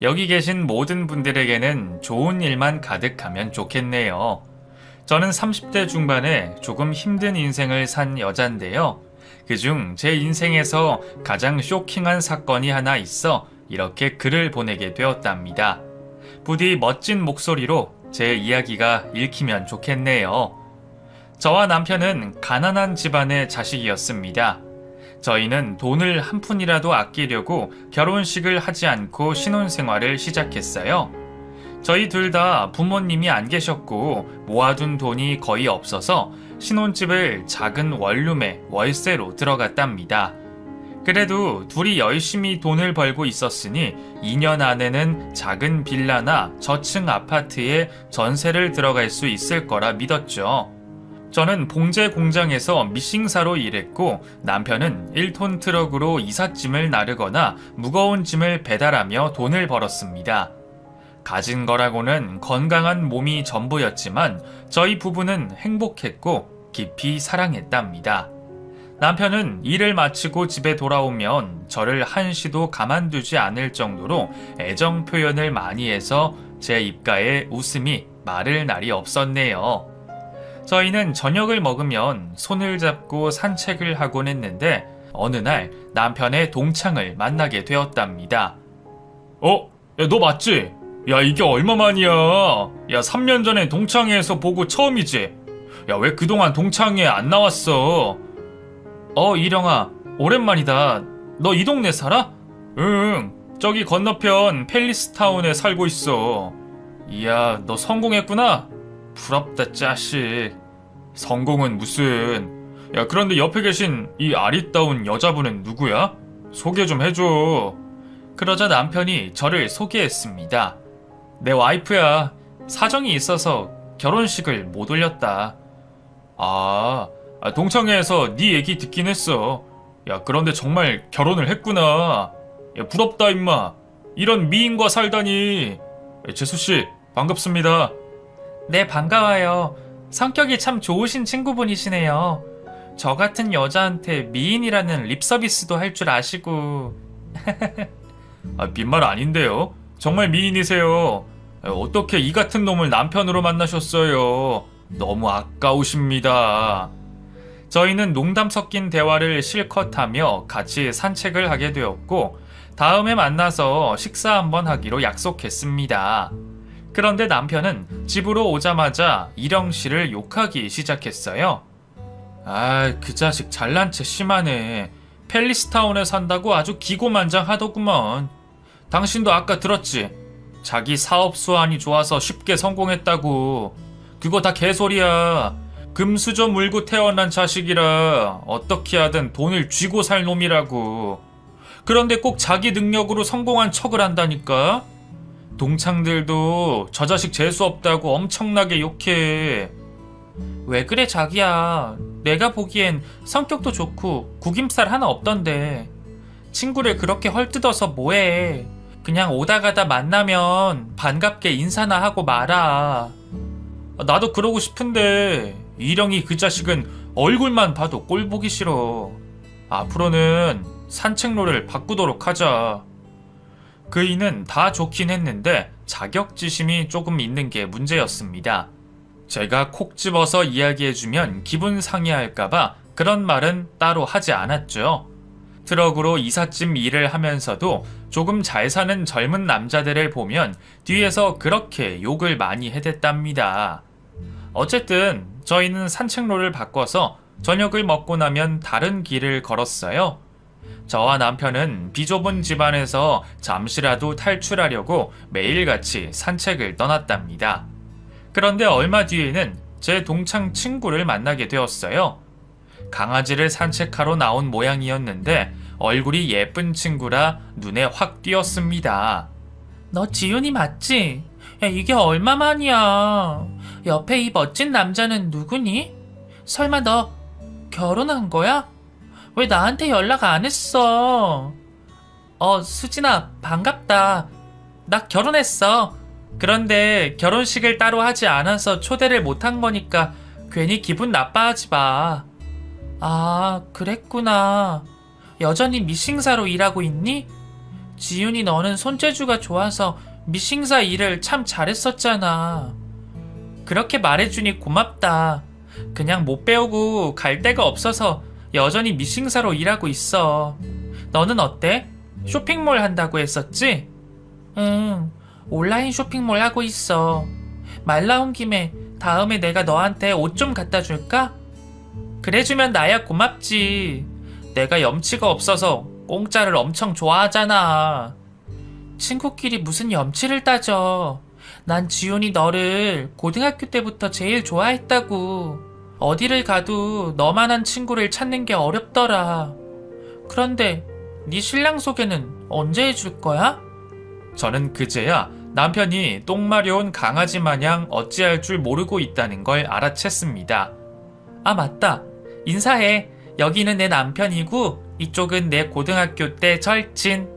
여기 계신 모든 분들에게는 좋은 일만 가득하면 좋겠네요. 저는 30대 중반에 조금 힘든 인생을 산 여잔데요. 그중 제 인생에서 가장 쇼킹한 사건이 하나 있어 이렇게 글을 보내게 되었답니다. 부디 멋진 목소리로 제 이야기가 읽히면 좋겠네요. 저와 남편은 가난한 집안의 자식이었습니다. 저희는 돈을 한 푼이라도 아끼려고 결혼식을 하지 않고 신혼생활을 시작했어요. 저희 둘 다 부모님이 안 계셨고 모아둔 돈이 거의 없어서 신혼집을 작은 원룸에 월세로 들어갔답니다. 그래도 둘이 열심히 돈을 벌고 있었으니 2년 안에는 작은 빌라나 저층 아파트에 전세를 들어갈 수 있을 거라 믿었죠. 저는 봉제 공장에서 미싱사로 일했고 남편은 1톤 트럭으로 이삿짐을 나르거나 무거운 짐을 배달하며 돈을 벌었습니다. 가진 거라고는 건강한 몸이 전부였지만 저희 부부는 행복했고 깊이 사랑했답니다. 남편은 일을 마치고 집에 돌아오면 저를 한시도 가만두지 않을 정도로 애정 표현을 많이 해서 제 입가에 웃음이 마를 날이 없었네요. 저희는 저녁을 먹으면 손을 잡고 산책을 하곤 했는데 어느 날 남편의 동창을 만나게 되었답니다. 어? 야, 너 맞지? 야, 이게 얼마만이야? 야, 3년 전에 동창회에서 보고 처음이지? 야, 왜 그동안 동창회에 안 나왔어? 어, 이령아, 오랜만이다. 너 이 동네 살아? 응, 저기 건너편 팰리스타운에 살고 있어. 이야, 너 성공했구나? 부럽다, 짜식. 성공은 무슨. 야, 그런데 옆에 계신 이 아리따운 여자분은 누구야? 소개 좀 해줘. 그러자 남편이 저를 소개했습니다. 내 와이프야. 사정이 있어서 결혼식을 못 올렸다. 아, 아, 동창회에서 네 얘기 듣긴 했어. 야, 그런데 정말 결혼을 했구나. 야, 부럽다, 임마. 이런 미인과 살다니. 야, 재수씨, 반갑습니다. 네, 반가워요. 성격이 참 좋으신 친구분이시네요. 저 같은 여자한테 미인이라는 립 서비스도 할 줄 아시고. 아, 빈말 아닌데요. 정말 미인이세요. 아, 어떻게 이 같은 놈을 남편으로 만나셨어요? 너무 아까우십니다. 저희는 농담 섞인 대화를 실컷 하며 같이 산책을 하게 되었고, 다음에 만나서 식사 한번 하기로 약속했습니다. 그런데 남편은 집으로 오자마자 이령 씨를 욕하기 시작했어요. 아, 그 자식 잘난 체 심하네. 팰리스타운에 산다고 아주 기고만장하더구먼. 당신도 아까 들었지? 자기 사업 수완이 좋아서 쉽게 성공했다고. 그거 다 개소리야. 금수저 물고 태어난 자식이라 어떻게 하든 돈을 쥐고 살 놈이라고. 그런데 꼭 자기 능력으로 성공한 척을 한다니까? 동창들도 저 자식 재수 없다고 엄청나게 욕해. 왜 그래 자기야. 내가 보기엔 성격도 좋고 구김살 하나 없던데. 친구를 그렇게 헐뜯어서 뭐해. 그냥 오다 가다 만나면 반갑게 인사나 하고 말아. 나도 그러고 싶은데 이령이 그 자식은 얼굴만 봐도 꼴 보기 싫어. 앞으로는 산책로를 바꾸도록 하자. 그이는 다 좋긴 했는데 자격지심이 조금 있는 게 문제였습니다. 제가 콕 집어서 이야기해주면 기분 상해할까봐 그런 말은 따로 하지 않았죠. 트럭으로 이삿짐 일을 하면서도 조금 잘 사는 젊은 남자들을 보면 뒤에서 그렇게 욕을 많이 해댔답니다. 어쨌든 저희는 산책로를 바꿔서 저녁을 먹고 나면 다른 길을 걸었어요. 저와 남편은 비좁은 집안에서 잠시라도 탈출하려고 매일같이 산책을 떠났답니다. 그런데 얼마 뒤에는 제 동창 친구를 만나게 되었어요. 강아지를 산책하러 나온 모양이었는데 얼굴이 예쁜 친구라 눈에 확 띄었습니다. 너 지윤이 맞지? 야, 이게 얼마만이야? 옆에 이 멋진 남자는 누구니? 설마 너 결혼한 거야? 왜 나한테 연락 안 했어? 어, 수진아, 반갑다. 나 결혼했어. 그런데 결혼식을 따로 하지 않아서 초대를 못한 거니까 괜히 기분 나빠하지 마. 아, 그랬구나. 여전히 미싱사로 일하고 있니? 지윤이 너는 손재주가 좋아서 미싱사 일을 참 잘했었잖아. 그렇게 말해주니 고맙다. 그냥 못 배우고 갈 데가 없어서 여전히 미싱사로 일하고 있어. 너는 어때? 쇼핑몰 한다고 했었지? 응, 온라인 쇼핑몰 하고 있어. 말 나온 김에 다음에 내가 너한테 옷 좀 갖다 줄까? 그래주면 나야 고맙지. 내가 염치가 없어서 공짜를 엄청 좋아하잖아. 친구끼리 무슨 염치를 따져. 난 지훈이 너를 고등학교 때부터 제일 좋아했다고. 어디를 가도 너만한 친구를 찾는 게 어렵더라. 그런데 네 신랑 소개는 언제 해줄 거야? 저는 그제야 남편이 똥 마려운 강아지 마냥 어찌할 줄 모르고 있다는 걸 알아챘습니다. 아, 맞다. 인사해. 여기는 내 남편이고, 이쪽은 내 고등학교 때 절친.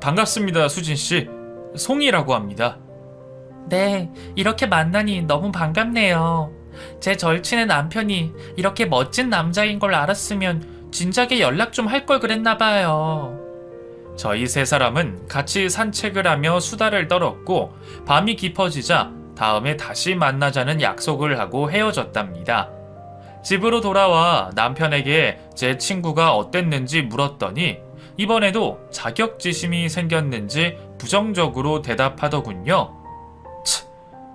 반갑습니다, 수진 씨. 송이라고 합니다. 네, 이렇게 만나니 너무 반갑네요. 제 절친의 남편이 이렇게 멋진 남자인 걸 알았으면 진작에 연락 좀 할 걸 그랬나 봐요. 저희 세 사람은 같이 산책을 하며 수다를 떨었고 밤이 깊어지자 다음에 다시 만나자는 약속을 하고 헤어졌답니다. 집으로 돌아와 남편에게 제 친구가 어땠는지 물었더니 이번에도 자격지심이 생겼는지 부정적으로 대답하더군요.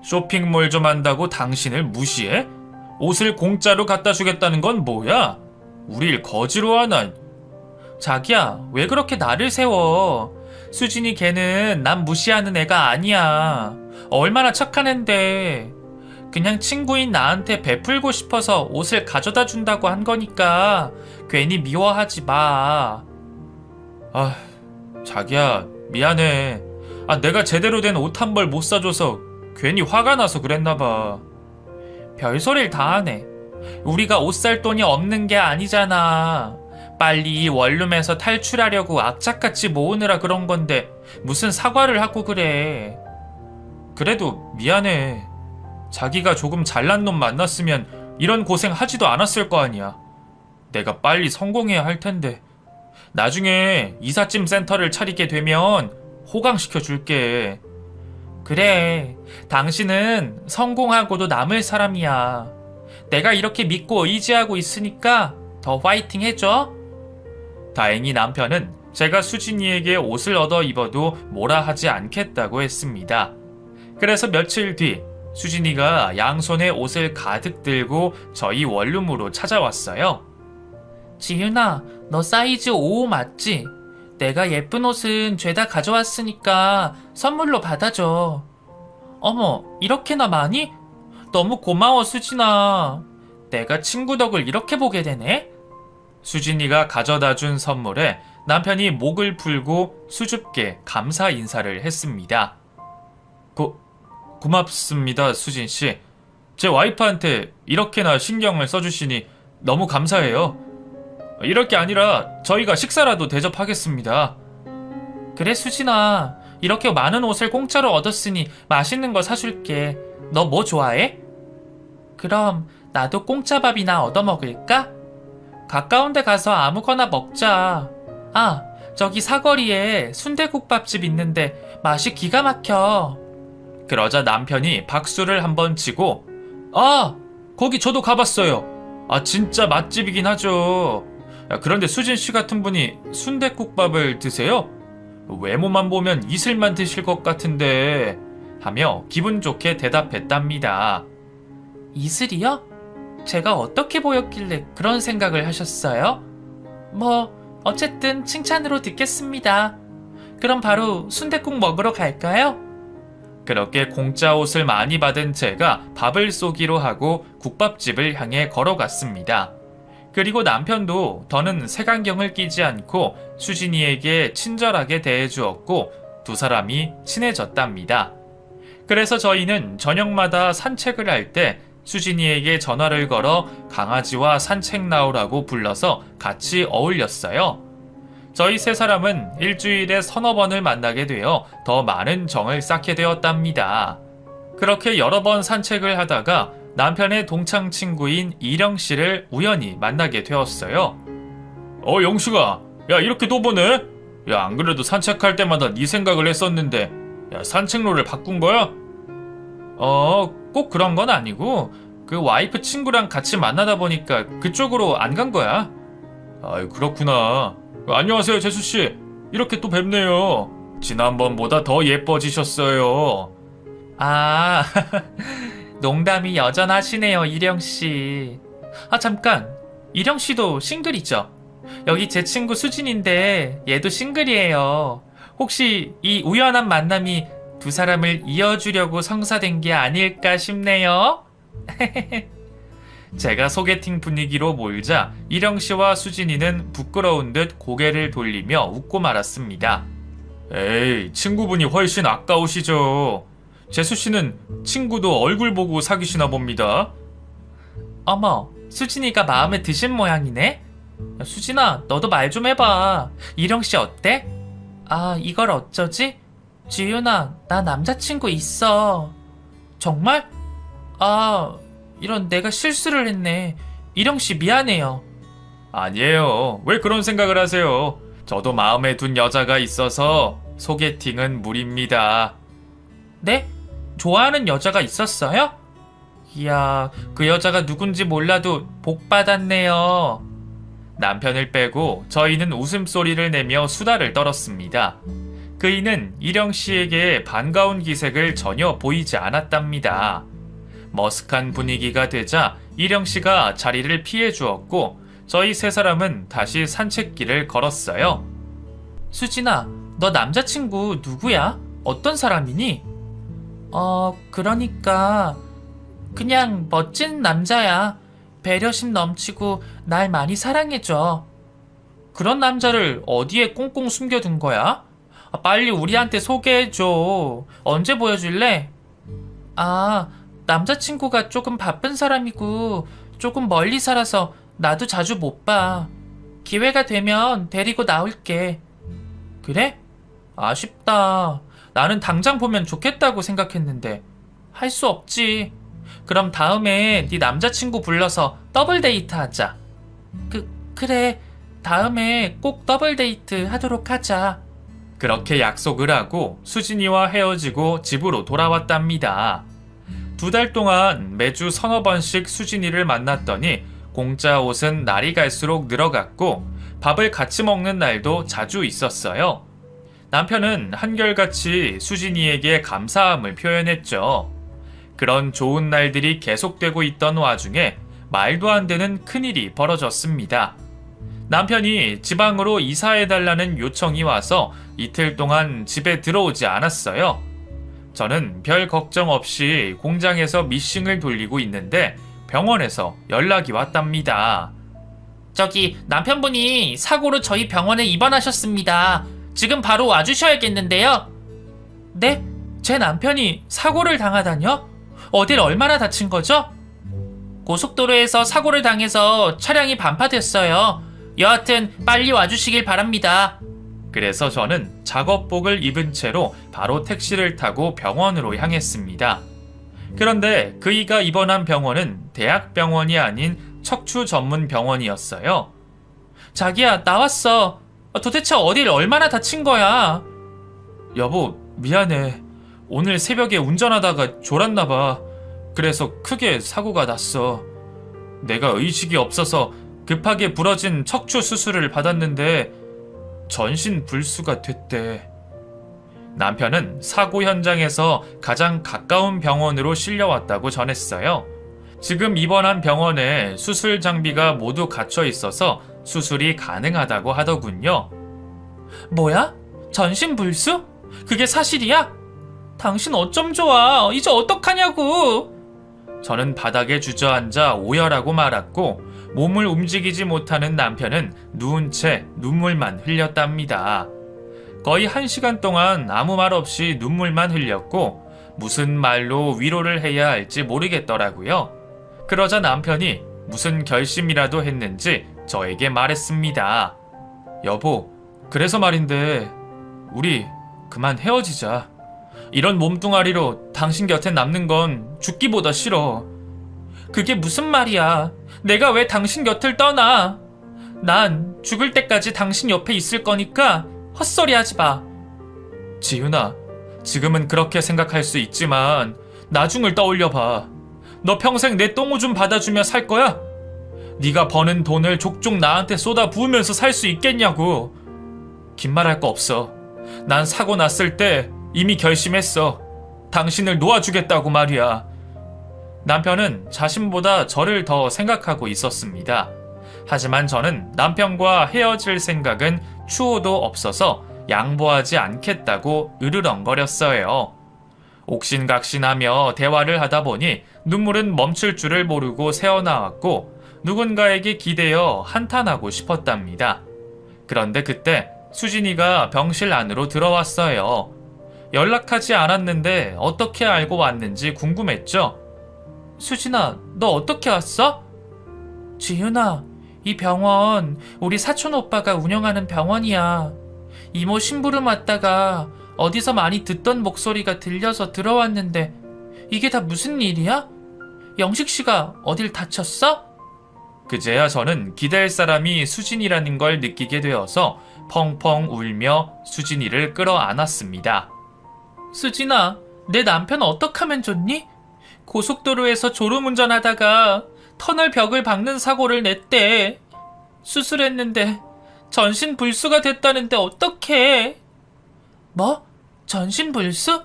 치, 쇼핑몰 좀 한다고 당신을 무시해? 옷을 공짜로 갖다 주겠다는 건 뭐야? 우릴 거지로 하나? 자기야, 왜 그렇게 나를 세워? 수진이 걔는 난 무시하는 애가 아니야. 얼마나 착한 앤데. 그냥 친구인 나한테 베풀고 싶어서 옷을 가져다 준다고 한 거니까 괜히 미워하지 마. 아, 자기야, 미안해. 아, 내가 제대로 된 옷 한 벌 못 사줘서 괜히 화가 나서 그랬나봐. 별소리를 다 하네. 우리가 옷 살 돈이 없는 게 아니잖아. 빨리 이 원룸에서 탈출하려고 악착같이 모으느라 그런 건데 무슨 사과를 하고 그래. 그래도 미안해. 자기가 조금 잘난 놈 만났으면 이런 고생 하지도 않았을 거 아니야. 내가 빨리 성공해야 할 텐데. 나중에 이삿짐 센터를 차리게 되면 호강시켜 줄게. 그래. 당신은 성공하고도 남을 사람이야. 내가 이렇게 믿고 의지하고 있으니까 더 화이팅 해줘. 다행히 남편은 제가 수진이에게 옷을 얻어 입어도 뭐라 하지 않겠다고 했습니다. 그래서 며칠 뒤 수진이가 양손에 옷을 가득 들고 저희 원룸으로 찾아왔어요. 지윤아, 너 사이즈 5 맞지? 내가 예쁜 옷은 죄다 가져왔으니까 선물로 받아줘. 어머, 이렇게나 많이? 너무 고마워, 수진아. 내가 친구 덕을 이렇게 보게 되네? 수진이가 가져다 준 선물에 남편이 목을 풀고 수줍게 감사 인사를 했습니다. 고, 고맙습니다, 수진 씨. 제 와이프한테 이렇게나 신경을 써주시니 너무 감사해요. 이럴 게 아니라 저희가 식사라도 대접하겠습니다. 그래, 수진아. 이렇게 많은 옷을 공짜로 얻었으니 맛있는 거 사줄게. 너 뭐 좋아해? 그럼 나도 공짜밥이나 얻어먹을까? 가까운 데 가서 아무거나 먹자. 아, 저기 사거리에 순대국밥집 있는데 맛이 기가 막혀. 그러자 남편이 박수를 한번 치고 아 거기 저도 가봤어요. 아 진짜 맛집이긴 하죠. 야, 그런데 수진 씨 같은 분이 순대국밥을 드세요? 외모만 보면 이슬만 드실 것 같은데 하며 기분 좋게 대답했답니다. 이슬이요? 제가 어떻게 보였길래 그런 생각을 하셨어요? 뭐, 어쨌든 칭찬으로 듣겠습니다. 그럼 바로 순댓국 먹으러 갈까요? 그렇게 공짜 옷을 많이 받은 제가 밥을 쏘기로 하고 국밥집을 향해 걸어갔습니다. 그리고 남편도 더는 색안경을 끼지 않고 수진이에게 친절하게 대해주었고 두 사람이 친해졌답니다. 그래서 저희는 저녁마다 산책을 할 때 수진이에게 전화를 걸어 강아지와 산책 나오라고 불러서 같이 어울렸어요. 저희 세 사람은 일주일에 서너 번을 만나게 되어 더 많은 정을 쌓게 되었답니다. 그렇게 여러 번 산책을 하다가 남편의 동창 친구인 이령 씨를 우연히 만나게 되었어요. 어, 영식아. 야, 이렇게 또 보네? 야, 안 그래도 산책할 때마다 네 생각을 했었는데, 야, 산책로를 바꾼 거야? 어, 꼭 그런 건 아니고 그 와이프 친구랑 같이 만나다 보니까 그쪽으로 안 간 거야. 아이, 그렇구나. 안녕하세요, 재수 씨. 이렇게 또 뵙네요. 지난번보다 더 예뻐지셨어요. 아, 농담이 여전하시네요, 이령 씨. 아, 잠깐. 이령 씨도 싱글이죠? 여기 제 친구 수진인데 얘도 싱글이에요. 혹시 이 우연한 만남이 두 사람을 이어주려고 성사된 게 아닐까 싶네요. 제가 소개팅 분위기로 몰자 이령 씨와 수진이는 부끄러운 듯 고개를 돌리며 웃고 말았습니다. 에이, 친구분이 훨씬 아까우시죠. 재수 씨는 친구도 얼굴 보고 사귀시나 봅니다. 어머, 수진이가 마음에 드신 모양이네? 야, 수진아, 너도 말 좀 해봐. 이령 씨 어때? 아, 이걸 어쩌지? 지윤아, 나 남자친구 있어. 정말? 아, 이런 내가 실수를 했네. 이령 씨 미안해요. 아니에요. 왜 그런 생각을 하세요? 저도 마음에 둔 여자가 있어서 소개팅은 무리입니다. 네? 좋아하는 여자가 있었어요? 이야, 그 여자가 누군지 몰라도 복 받았네요. 남편을 빼고 저희는 웃음소리를 내며 수다를 떨었습니다. 그이는 이령 씨에게 반가운 기색을 전혀 보이지 않았답니다. 머쓱한 분위기가 되자 이령 씨가 자리를 피해 주었고 저희 세 사람은 다시 산책길을 걸었어요. 수진아, 너 남자친구 누구야? 어떤 사람이니? 어, 그러니까 그냥 멋진 남자야. 배려심 넘치고 날 많이 사랑해줘. 그런 남자를 어디에 꽁꽁 숨겨둔 거야? 아, 빨리 우리한테 소개해줘. 언제 보여줄래? 아, 남자친구가 조금 바쁜 사람이고 조금 멀리 살아서 나도 자주 못 봐. 기회가 되면 데리고 나올게. 그래? 아쉽다. 나는 당장 보면 좋겠다고 생각했는데 할 수 없지. 그럼 다음에 네 남자친구 불러서 더블 데이트 하자. 그 그래. 다음에 꼭 더블 데이트 하도록 하자. 그렇게 약속을 하고 수진이와 헤어지고 집으로 돌아왔답니다. 두 달 동안 매주 서너 번씩 수진이를 만났더니 공짜 옷은 날이 갈수록 늘어갔고 밥을 같이 먹는 날도 자주 있었어요. 남편은 한결같이 수진이에게 감사함을 표현했죠. 그런 좋은 날들이 계속되고 있던 와중에 말도 안 되는 큰일이 벌어졌습니다. 남편이 지방으로 이사해달라는 요청이 와서 이틀 동안 집에 들어오지 않았어요. 저는 별 걱정 없이 공장에서 미싱을 돌리고 있는데 병원에서 연락이 왔답니다. 저기 남편분이 사고로 저희 병원에 입원하셨습니다. 지금 바로 와주셔야겠는데요. 네? 제 남편이 사고를 당하다뇨? 어딜 얼마나 다친 거죠? 고속도로에서 사고를 당해서 차량이 반파됐어요. 여하튼 빨리 와주시길 바랍니다. 그래서 저는 작업복을 입은 채로 바로 택시를 타고 병원으로 향했습니다. 그런데 그이가 입원한 병원은 대학병원이 아닌 척추 전문 병원이었어요. 자기야, 나왔어. 도대체 어딜 얼마나 다친 거야? 여보, 미안해. 오늘 새벽에 운전하다가 졸았나봐. 그래서 크게 사고가 났어. 내가 의식이 없어서 급하게 부러진 척추 수술을 받았는데 전신 불수가 됐대. 남편은 사고 현장에서 가장 가까운 병원으로 실려왔다고 전했어요. 지금 입원한 병원에 수술 장비가 모두 갖춰 있어서 수술이 가능하다고 하더군요. 뭐야? 전신 불수? 그게 사실이야? 당신 어쩜 좋아. 이제 어떡하냐고. 저는 바닥에 주저앉아 오열하고 말았고 몸을 움직이지 못하는 남편은 누운 채 눈물만 흘렸답니다. 거의 한 시간 동안 아무 말 없이 눈물만 흘렸고 무슨 말로 위로를 해야 할지 모르겠더라고요. 그러자 남편이 무슨 결심이라도 했는지 저에게 말했습니다. 여보, 그래서 말인데 우리 그만 헤어지자. 이런 몸뚱아리로 당신 곁에 남는 건 죽기보다 싫어. 그게 무슨 말이야? 내가 왜 당신 곁을 떠나? 난 죽을 때까지 당신 옆에 있을 거니까 헛소리 하지 마. 지윤아, 지금은 그렇게 생각할 수 있지만 나중을 떠올려봐. 너 평생 내 똥오줌 받아주며 살 거야? 네가 버는 돈을 족족 나한테 쏟아 부으면서 살 수 있겠냐고. 긴 말 할 거 없어. 난 사고 났을 때 이미 결심했어. 당신을 놓아주겠다고 말이야. 남편은 자신보다 저를 더 생각하고 있었습니다. 하지만 저는 남편과 헤어질 생각은 추호도 없어서 양보하지 않겠다고 으르렁거렸어요. 옥신각신하며 대화를 하다 보니 눈물은 멈출 줄을 모르고 새어나왔고 누군가에게 기대어 한탄하고 싶었답니다. 그런데 그때 수진이가 병실 안으로 들어왔어요. 연락하지 않았는데 어떻게 알고 왔는지 궁금했죠? 수진아, 너 어떻게 왔어? 지윤아, 이 병원 우리 사촌 오빠가 운영하는 병원이야. 이모 심부름 왔다가 어디서 많이 듣던 목소리가 들려서 들어왔는데 이게 다 무슨 일이야? 영식 씨가 어딜 다쳤어? 그제야 저는 기댈 사람이 수진이라는 걸 느끼게 되어서 펑펑 울며 수진이를 끌어안았습니다. 수진아, 내 남편 어떡하면 좋니? 고속도로에서 졸음운전하다가 터널 벽을 박는 사고를 냈대. 수술했는데 전신 불수가 됐다는데 어떡해? 뭐? 전신 불수?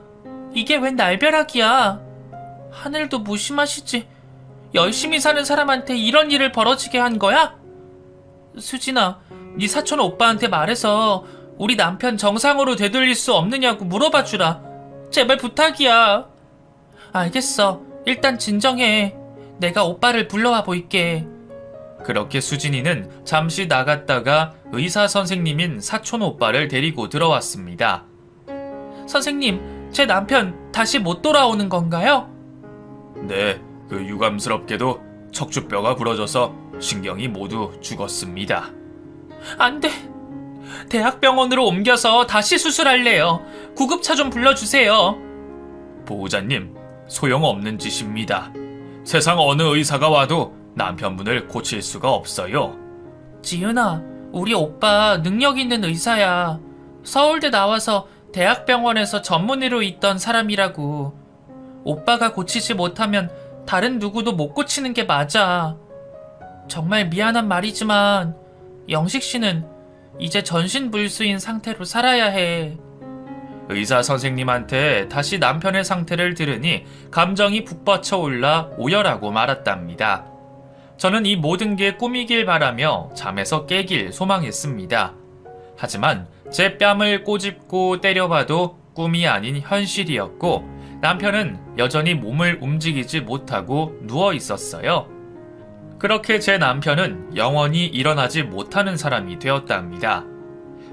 이게 웬 날벼락이야? 하늘도 무심하시지. 열심히 사는 사람한테 이런 일을 벌어지게 한 거야? 수진아, 네 사촌 오빠한테 말해서 우리 남편 정상으로 되돌릴 수 없느냐고 물어봐 주라. 제발 부탁이야. 알겠어. 일단 진정해. 내가 오빠를 불러와 볼게. 그렇게 수진이는 잠시 나갔다가 의사 선생님인 사촌 오빠를 데리고 들어왔습니다. 선생님, 제 남편 다시 못 돌아오는 건가요? 네, 그 유감스럽게도 척추뼈가 부러져서 신경이 모두 죽었습니다. 안 돼. 대학병원으로 옮겨서 다시 수술할래요. 구급차 좀 불러주세요. 보호자님, 소용없는 짓입니다. 세상 어느 의사가 와도 남편분을 고칠 수가 없어요. 지윤아, 우리 오빠 능력 있는 의사야. 서울대 나와서 대학병원에서 전문의로 있던 사람이라고. 오빠가 고치지 못하면 다른 누구도 못 고치는 게 맞아. 정말 미안한 말이지만 영식 씨는 이제 전신불수인 상태로 살아야 해. 의사 선생님한테 다시 남편의 상태를 들으니 감정이 북받쳐 올라 오열하고 말았답니다. 저는 이 모든 게 꿈이길 바라며 잠에서 깨길 소망했습니다. 하지만 제 뺨을 꼬집고 때려봐도 꿈이 아닌 현실이었고 남편은 여전히 몸을 움직이지 못하고 누워 있었어요. 그렇게 제 남편은 영원히 일어나지 못하는 사람이 되었답니다.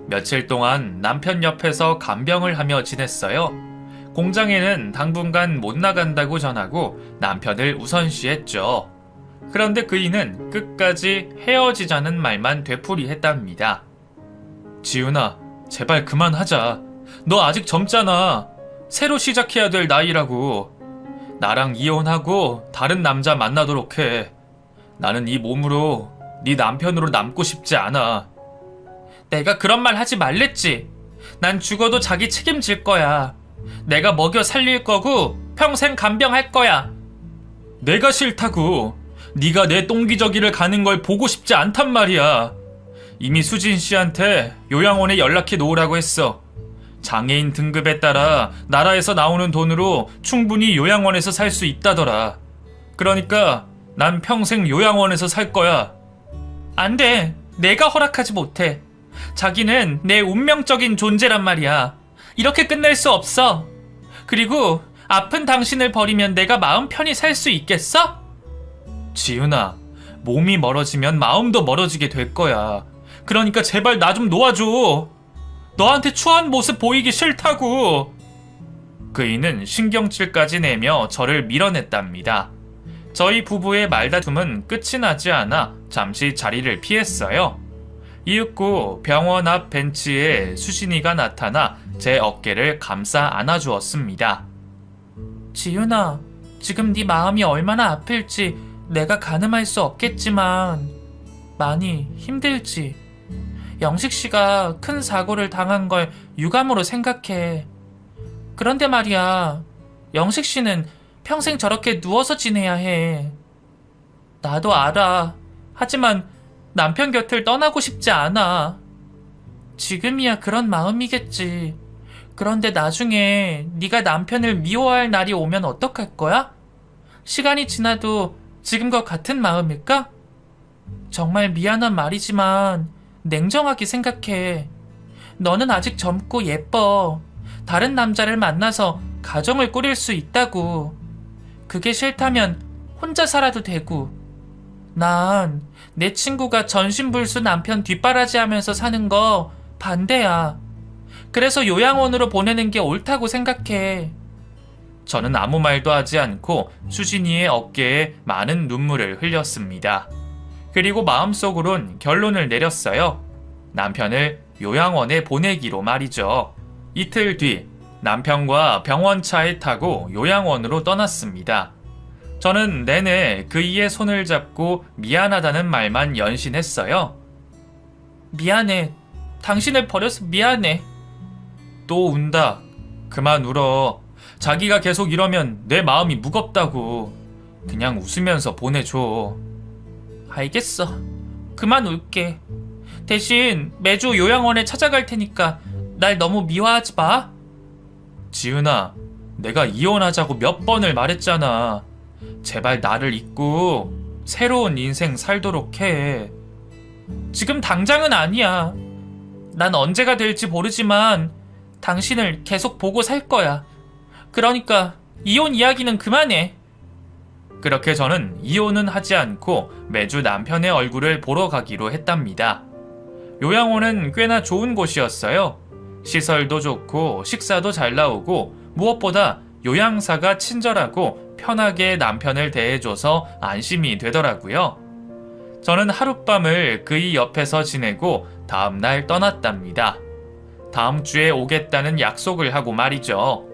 며칠 동안 남편 옆에서 간병을 하며 지냈어요. 공장에는 당분간 못 나간다고 전하고 남편을 우선시했죠. 그런데 그이는 끝까지 헤어지자는 말만 되풀이했답니다. 지훈아, 제발 그만하자. 너 아직 젊잖아. 새로 시작해야 될 나이라고. 나랑 이혼하고 다른 남자 만나도록 해. 나는 이 몸으로 네 남편으로 남고 싶지 않아. 내가 그런 말 하지 말랬지. 난 죽어도 자기 책임질 거야. 내가 먹여 살릴 거고 평생 간병할 거야. 내가 싫다고. 네가 내 똥기저귀를 가는 걸 보고 싶지 않단 말이야. 이미 수진 씨한테 요양원에 연락해 놓으라고 했어. 장애인 등급에 따라 나라에서 나오는 돈으로 충분히 요양원에서 살 수 있다더라. 그러니까 난 평생 요양원에서 살 거야. 안 돼. 내가 허락하지 못해. 자기는 내 운명적인 존재란 말이야. 이렇게 끝낼 수 없어. 그리고 아픈 당신을 버리면 내가 마음 편히 살 수 있겠어? 지윤아, 몸이 멀어지면 마음도 멀어지게 될 거야. 그러니까 제발 나 좀 놓아줘. 너한테 추한 모습 보이기 싫다고. 그이는 신경질까지 내며 저를 밀어냈답니다. 저희 부부의 말다툼은 끝이 나지 않아 잠시 자리를 피했어요. 이윽고 병원 앞 벤치에 수신이가 나타나 제 어깨를 감싸 안아주었습니다. 지윤아, 지금 네 마음이 얼마나 아플지 내가 가늠할 수 없겠지만 많이 힘들지. 영식 씨가 큰 사고를 당한 걸 유감으로 생각해. 그런데 말이야, 영식 씨는 평생 저렇게 누워서 지내야 해. 나도 알아. 하지만 남편 곁을 떠나고 싶지 않아. 지금이야 그런 마음이겠지. 그런데 나중에 네가 남편을 미워할 날이 오면 어떡할 거야? 시간이 지나도 지금과 같은 마음일까? 정말 미안한 말이지만 냉정하게 생각해. 너는 아직 젊고 예뻐. 다른 남자를 만나서 가정을 꾸릴 수 있다고. 그게 싫다면 혼자 살아도 되고. 난 내 친구가 전신불수 남편 뒷바라지 하면서 사는 거 반대야. 그래서 요양원으로 보내는 게 옳다고 생각해. 저는 아무 말도 하지 않고 수진이의 어깨에 많은 눈물을 흘렸습니다. 그리고 마음속으론 결론을 내렸어요. 남편을 요양원에 보내기로 말이죠. 이틀 뒤 남편과 병원차에 타고 요양원으로 떠났습니다. 저는 내내 그이의 손을 잡고 미안하다는 말만 연신했어요. 미안해. 당신을 버려서 미안해. 또 운다. 그만 울어. 자기가 계속 이러면 내 마음이 무겁다고. 그냥 웃으면서 보내줘. 알겠어. 그만 울게. 대신 매주 요양원에 찾아갈 테니까 날 너무 미워하지 마. 지은아, 내가 이혼하자고 몇 번을 말했잖아. 제발 나를 잊고 새로운 인생 살도록 해. 지금 당장은 아니야. 난 언제가 될지 모르지만 당신을 계속 보고 살 거야. 그러니까 이혼 이야기는 그만해. 그렇게 저는 이혼은 하지 않고 매주 남편의 얼굴을 보러 가기로 했답니다. 요양원은 꽤나 좋은 곳이었어요. 시설도 좋고 식사도 잘 나오고 무엇보다 요양사가 친절하고 편하게 남편을 대해줘서 안심이 되더라고요. 저는 하룻밤을 그의 옆에서 지내고 다음날 떠났답니다. 다음 주에 오겠다는 약속을 하고 말이죠.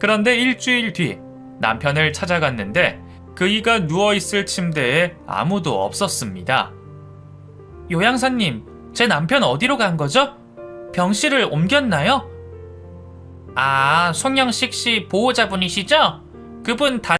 그런데 일주일 뒤 남편을 찾아갔는데 그이가 누워있을 침대에 아무도 없었습니다. 요양사님, 제 남편 어디로 간 거죠? 병실을 옮겼나요? 아, 송영식 씨 보호자분이시죠? 그분 다